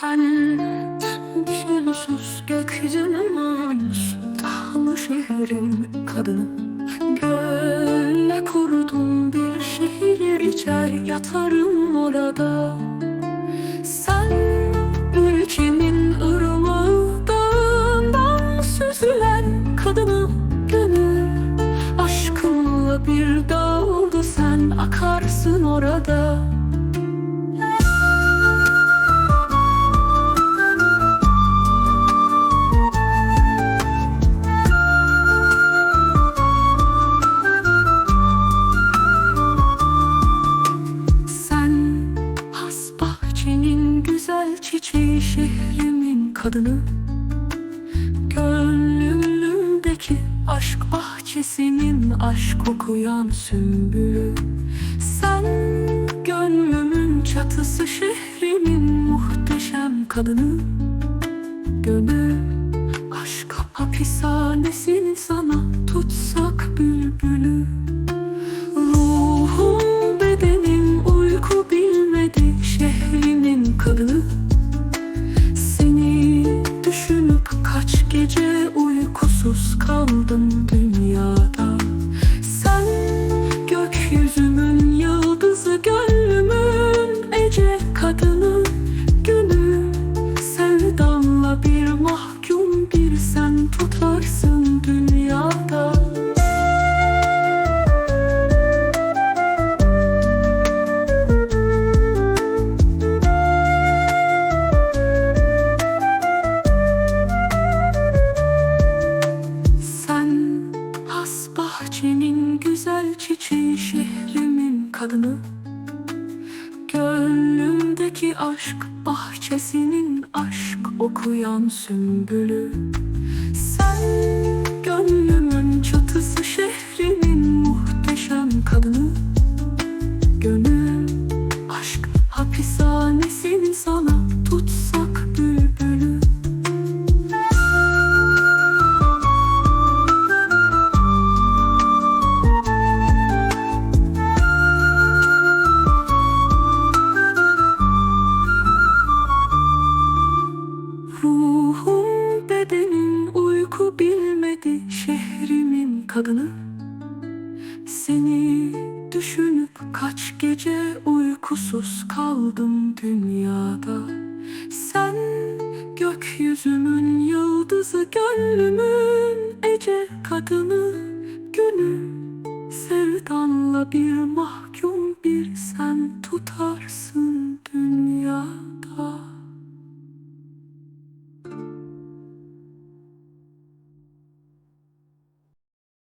Sen düşünsüz gökyüzüne mamus Dağlı şehrin kadını Gölle kurdum bir şehir içer yatarım orada. Sen ülkemin ırmağı dağından süzülen kadını Gönül. Aşkımla bir dağıldı sen akarsın orada kadını. Gönlümdeki aşk bahçesinin aşk kokuyan sümbülü. Sen gönlümün çatısı şehrimin muhteşem kadını. Gönül aşk hapishanesini sana uykusuz kaldım dünyada. Sen gökyüzümün yıldızı gönlümün ece kadını. Gönül sevdanla bir mahkum bir sen tutarsın kadını. Gönlümdeki aşk bahçesinin aşk okuyan sümbülü. Sen gönlümün çatısı şehrimin muhteşem kadını Ruhum bedenim uyku bilmedi şehrimin kadını. Seni düşünüp kaç gece uykusuz kaldım dünyada. Sen gökyüzümün yıldızı gönlümün ece kadını. Gönül sevdanla bir mah